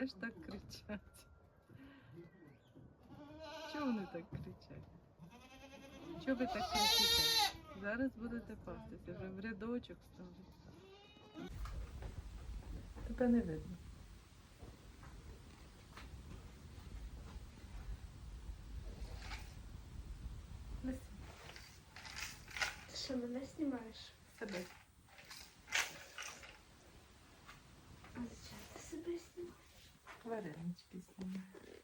теж так кричать. Чого вони так кричать? Чого ви так кричите? Зараз будете пастися, вже в рядочок стали. Тебе не видно. Ти що, мене знімаєш? Себе. А зачем ти себе знімаєш? Варенички знімаю.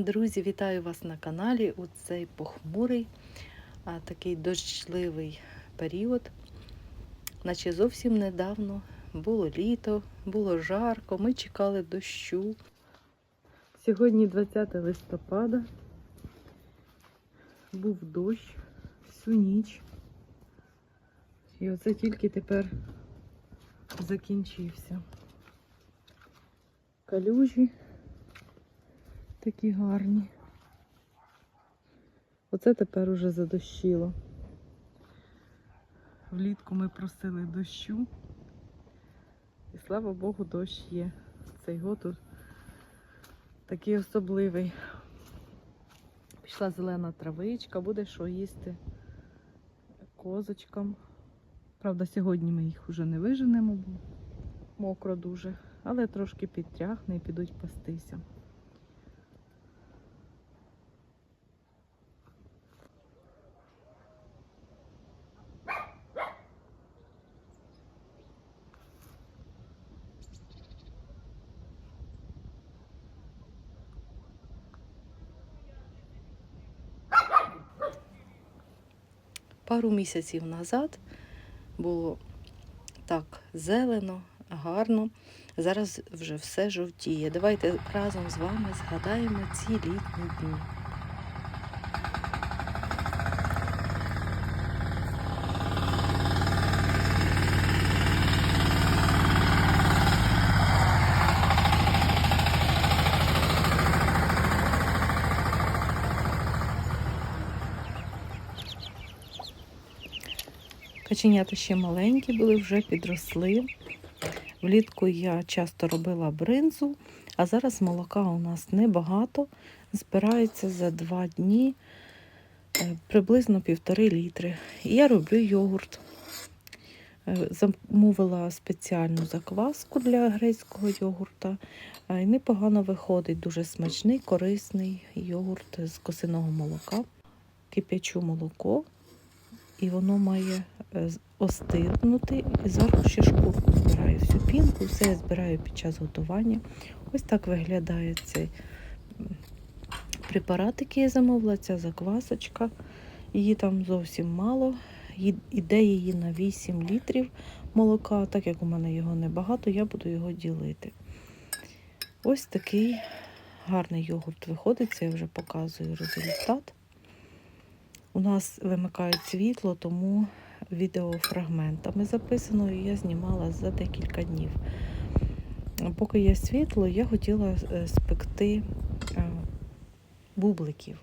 Друзі, вітаю вас на каналі у цей похмурий, а, такий дощливий період. Наче зовсім недавно було літо, було жарко, ми чекали дощу. Сьогодні 20 листопада. Був дощ всю ніч. І оце тільки тепер закінчився. Калюжі такі гарні. Оце тепер уже задощило. Влітку ми просили дощу. І слава Богу, дощ є. Цей год такий особливий. Пішла зелена травичка, буде що їсти козочкам. Правда, сьогодні ми їх вже не виженемо, бо мокро дуже, але трошки підтряхне і підуть пастися. Пару місяців назад було так зелено, гарно. Зараз вже все жовтіє. Давайте разом з вами згадаємо ці літні дні. Каченята ще маленькі були, вже підросли. Влітку я часто робила бринзу, а зараз молока у нас небагато. Збирається за два дні е, приблизно півтори літри. Я роблю йогурт. Е, Замовила спеціальну закваску для грецького йогурта. Е, І непогано виходить, дуже смачний, корисний йогурт з косиного молока. Кип'ячу молоко, і воно має е, остигнути. І зверху ще шкурку збираю всю пінку, все я збираю під час готування. Ось так виглядає цей препарат, який я замовила, ця заквасочка. Її там зовсім мало. Іде її на 8 літрів молока, так як у мене його небагато, я буду його ділити. Ось такий гарний йогурт виходить, це я вже показую результат. У нас вимикають світло, тому відео фрагментами записано, і я знімала за декілька днів. Поки є світло, я хотіла е, спекти е, бубликів.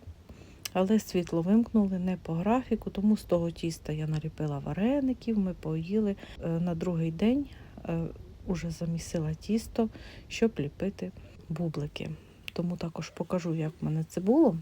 Але світло вимкнули не по графіку, тому з того тіста я наліпила вареників, ми поїли. Е, На другий день е, уже замісила тісто, щоб ліпити бублики. Тому також покажу, як в мене це було.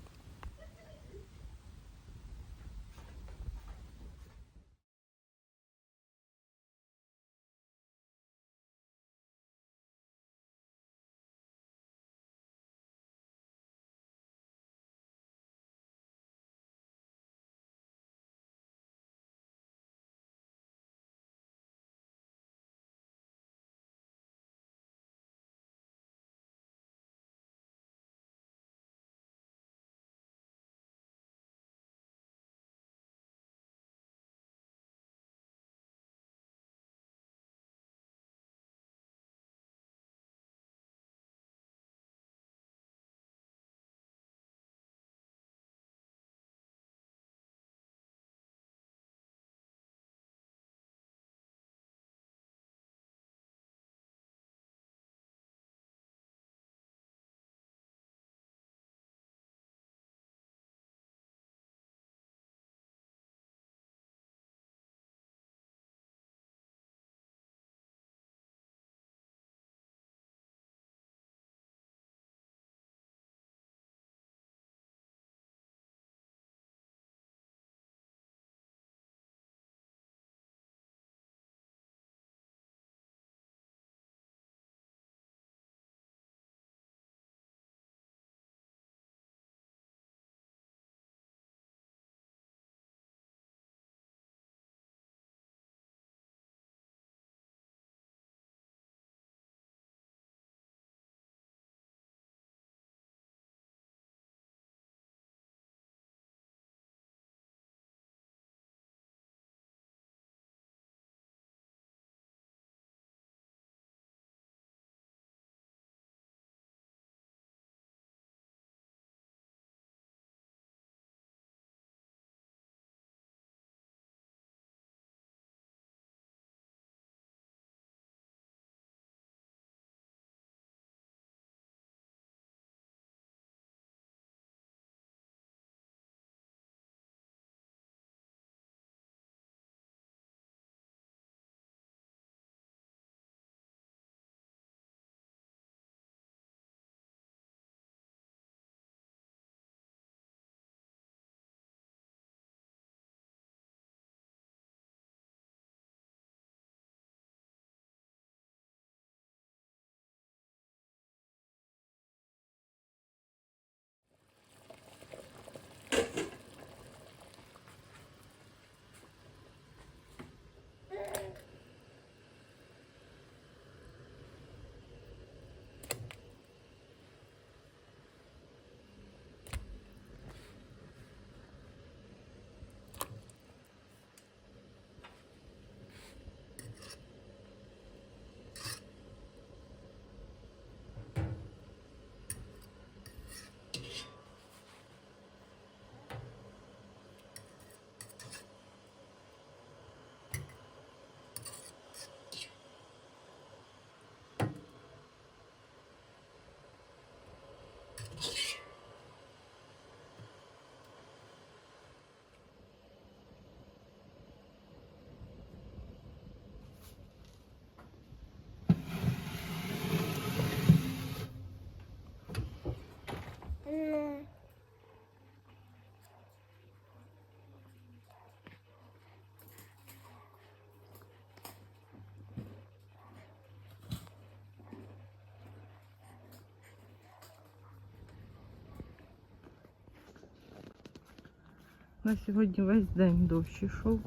На сьогодні весь день дощ ішов.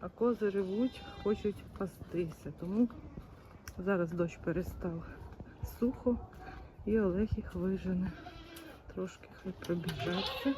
А кози ревуть, хочуть пастися. Тому зараз дощ перестав сухо і Олег їх вижене. Трошки хай пробіжаться.